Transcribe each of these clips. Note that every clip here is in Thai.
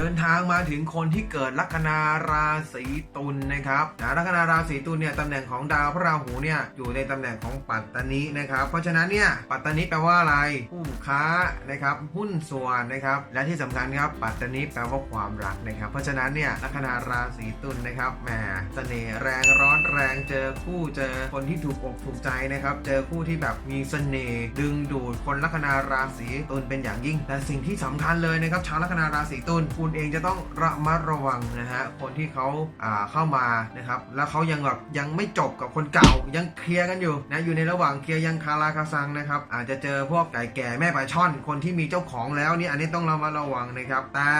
เดินทางมาถึงคนที่เกิดลัคนาราศีตุลนะครับนะลัคนาราศีตุลเนี่ยตำแหน่งของดาวพระราหูเนี่ยอยู่ในตำแหน่งของปัตตานีนะครับ เพราะฉะนั้นเนี่ยปัตตานีแปลว่าอะไรผู้ค้านะครับหุ้นส่วนนะครับและที่สำคัญครับปัตตานีแปลว่าความรักนะครับ เพราะฉะนั้นเนี่ยลัคนาราศีตุลนะครับแหมเสน่ห์แรงร้อนแรงเจอคู่เจอคนที่ถูกอกถูกใจนะครับ เจอคู่ที่แบบมีเสน่ห์ดึงดูดคนลัคนาราศีตุลเป็นอย่างยิ่งแต่สิ่งที่สำคัญเลยนะครับชาวลัคนาราศีตุลคุณเองจะต้องระมัดระวังนะฮะคนที่เขาอ่าเข้ามานะครับแล้วเขายังแบบยังไม่จบกับคนเก่ายังเคลียร์กันอยู่นะอยู่ในระหว่างเคลียร์ยังคาราคาซังนะครับอาจจะเจอพวกไก่แก่แม่ปลาช่อน คนที่มีเจ้าของแล้วนี่อันนี้ต้องระมัดระวังนะครับแต่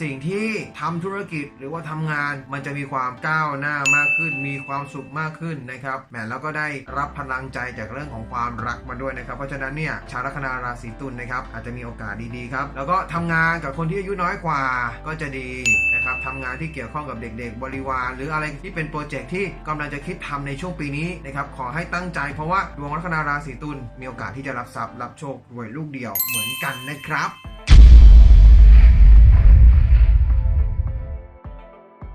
สิ่งที่ทำธุรกิจหรือว่าทำงานมันจะมีความก้าวหน้ามากขึ้น มีความสุขมากขึ้นนะครับแหมแล้วก็ได้รับพลังใจจากเรื่องของความรักมาด้วยนะครับเพราะฉะนั้นเนี่ยชาวลัคนาราศีตุลนะครับอาจจะมีโอกาสดีๆครับแล้วก็ทำงานกับคนที่อายุน้อยกว่าก็จะดีนะครับทำงานที่เกี่ยวข้องกับเด็กๆ บริวาร หรืออะไรที่เป็นโปรเจกต์ที่กำลังจะคิดทำในช่วงปีนี้นะครับขอให้ตั้งใจเพราะว่าดวงลัคนาราศีตุลมีโอกาสที่จะรับทรัพย์รับโชครวยลูกเดียวเหมือนกันนะครับ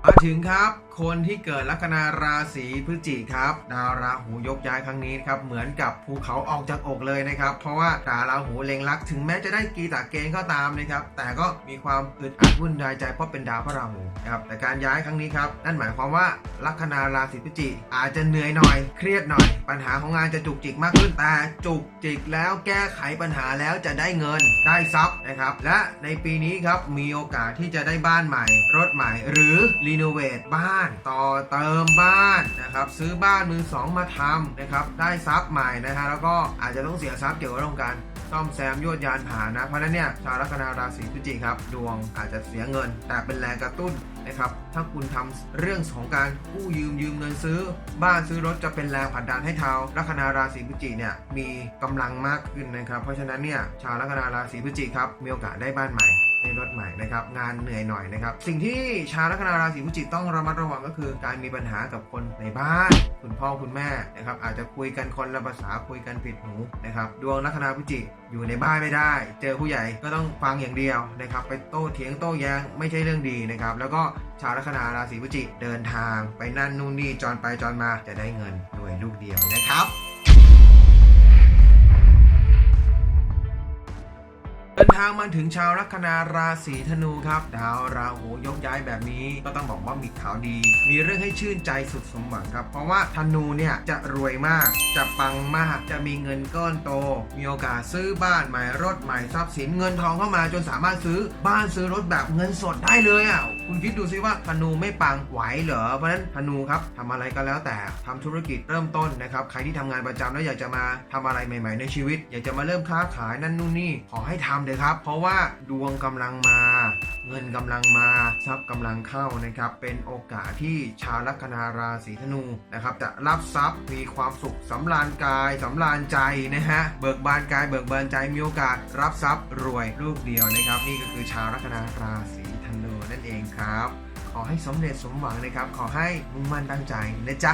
มาถึงครับคนที่เกิดลัคนาราศีพฤศจิกครับ ดาวราหูยกย้ายครั้งนี้ครับเหมือนกับภูเขาออกจากอกเลยนะครับ เพราะว่าดาวราหูเล็งลักถึงแม้จะได้กีตาเกณฑ์ก็ตามนะครับ แต่ก็มีความอึดอัดวุ่นวายใจเพราะเป็นดาวพระราหูครับแต่การย้ายครั้งนี้ครับนั่นหมายความว่าลัคนาราศีพฤศจิกอาจจะเหนื่อยหน่อย เครียดหน่อย ปัญหาของงานจะจุกจิกมากขึ้นแต่จุกจิกแล้วแก้ไขปัญหาแล้วจะได้เงินได้ทรัพย์นะครับและในปีนี้ครับมีโอกาสที่จะได้บ้านใหม่ รถใหม่ หรือรีโนเวทบ้านต่อเติมบ้านนะครับซื้อบ้านมือสองมาทำนะครับได้ทรัพย์ใหม่นะฮะแล้วก็อาจจะต้องเสียทรัพย์เกี่ยวกับเรื่องการซ่อมแซมยวดยานผ่านนะเพราะนั้นเนี่ยชาวลัคนาราศีพฤศจิกครับดวงอาจจะเสียเงิน แต่เป็นแรงกระตุ้นนะครับถ้าคุณทำเรื่องของการกู้ยืมยืมเงินซื้อ บ้านซื้อรถจะเป็นแรงผลักดันให้ชาวลัคนาราศีพฤศจิกเนี่ยมีกำลังมากขึ้นนะครับเพราะฉะนั้นเนี่ยชาวลัคนาราศีพฤศจิกครับมีโอกาสได้บ้านใหม่ ในรถใหม่นะครับงานเหนื่อยหน่อยนะครับสิ่งที่ชาวลัคนาราศีพฤศจิกต้องระมัดระวังก็คือ การมีปัญหากับคนในบ้าน คุณพ่อคุณแม่นะครับอาจจะคุยกันคนละภาษาคุยกันผิดหูนะครับดวงลัคนาพฤศจิกอยู่ในบ้านไม่ได้ เจอผู้ใหญ่ก็ต้องฟังอย่างเดียวนะครับไปโต้เถียงโต้แย้งไม่ใช่เรื่องดีนะครับแล้วก็ชาวลัคนาราศีพฤศจิกเดินทางไปนั่นนู่นนี่จรไปจรมาจะได้เงินด้วยลูกเดียวนะครับ เดินทางมาถึงชาวลัคนาราศีธนูครับดาวราหูยกย้ายแบบนี้ก็ต้องบอกว่ามีข่าวดี มีเรื่องให้ชื่นใจสุดสมหวังครับ เพราะว่าธนูเนี่ยจะรวยมาก จะปังมาก จะมีเงินก้อนโต มีโอกาสซื้อบ้านใหม่รถใหม่ทรัพย์สินเงินทองเข้ามา จนสามารถซื้อบ้านซื้อรถแบบเงินสดได้เลยอะคุณคิดดูซิว่าธนูไม่ปังไหวเหรอ เพราะนั้นธนูครับทำอะไรก็แล้วแต่ทำธุรกิจเริ่มต้นนะครับ ใครที่ทำงานประจำแล้วอยากจะมาทำอะไรใหม่ ๆ ในชีวิต อยากจะมาเริ่มค้าขายนั่นนู่นนี่ขอให้ทำเลยครับ เพราะว่าดวงกำลังมา เงินกำลังมาทรัพย์กำลังเข้านะครับ เป็นโอกาสที่ชาวลัคนาราศีธนูนะครับจะรับทรัพย์มีความสุขสำราญกายสำราญใจนะฮะเบิกบานกายเบิกบานใจมีโอกาสรับทรัพย์รวยลูกเดียวนะครับ นี่ก็คือชาวลัคนาราศี นูนั่นเองครับ ขอให้สมเร็จสมหวังนะครับ ขอให้มุ่งมั่นตั้งใจนะจ๊ะ